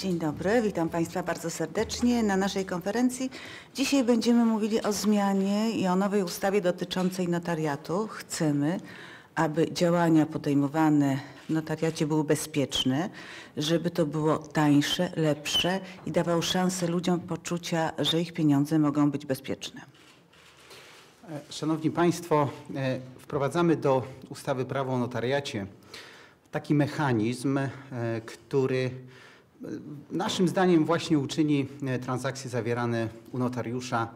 Dzień dobry, witam Państwa bardzo serdecznie na naszej konferencji. Dzisiaj będziemy mówili o zmianie i o nowej ustawie dotyczącej notariatu. Chcemy, aby działania podejmowane w notariacie były bezpieczne, żeby to było tańsze, lepsze i dawało szansę ludziom poczucia, że ich pieniądze mogą być bezpieczne. Szanowni Państwo, e, wprowadzamy do ustawy Prawo o notariacie taki mechanizm, e, który naszym zdaniem właśnie uczyni e, transakcje zawierane u notariusza,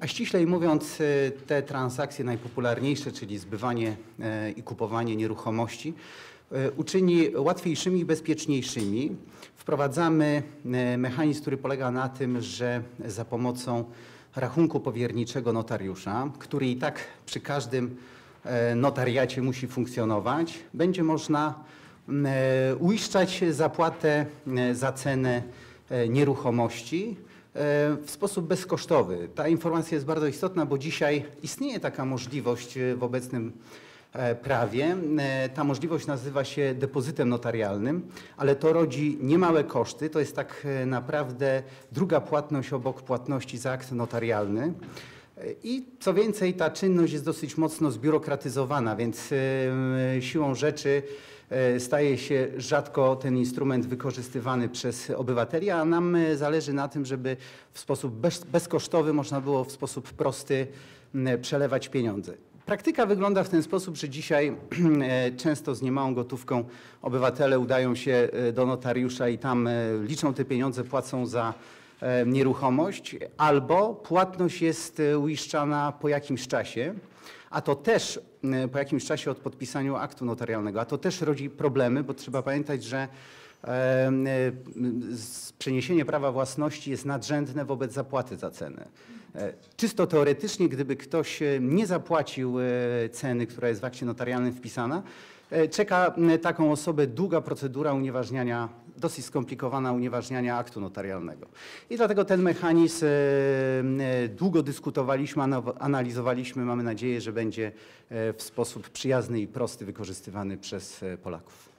a ściślej mówiąc e, te transakcje najpopularniejsze, czyli zbywanie e, i kupowanie nieruchomości, uczyni łatwiejszymi i bezpieczniejszymi. Wprowadzamy mechanizm, który polega na tym, że za pomocą rachunku powierniczego notariusza, który i tak przy każdym notariacie musi funkcjonować, będzie można uiszczać zapłatę e, za cenę e, nieruchomości e, w sposób bezkosztowy. Ta informacja jest bardzo istotna, bo dzisiaj istnieje taka możliwość e, w obecnym e, prawie. E, Ta możliwość nazywa się depozytem notarialnym, ale to rodzi niemałe koszty. To jest tak e, naprawdę druga płatność obok płatności za akt notarialny. E, I co więcej, ta czynność jest dosyć mocno zbiurokratyzowana, więc e, siłą rzeczy e, staje się rzadko ten instrument wykorzystywany przez obywateli, a nam e, zależy na tym, żeby w sposób bez, bezkosztowy można było w sposób prosty przelewać pieniądze. Praktyka wygląda w ten sposób, że dzisiaj e, często z niemałą gotówką obywatele udają się e, do notariusza i tam e, liczą te pieniądze, płacą za e, nieruchomość, albo płatność jest e, uiszczana po jakimś czasie, a to też e, po jakimś czasie od podpisania aktu notarialnego, a to też rodzi problemy, bo trzeba pamiętać, że przeniesienie prawa własności jest nadrzędne wobec zapłaty za cenę. E, Czysto teoretycznie, gdyby ktoś e, nie zapłacił e, ceny, która jest w akcie notarialnym wpisana, czeka taką osobę długa procedura unieważniania, dosyć skomplikowana unieważniania aktu notarialnego. I dlatego ten mechanizm długo dyskutowaliśmy, ana- analizowaliśmy. Mamy nadzieję, że będzie w sposób przyjazny i prosty wykorzystywany przez Polaków.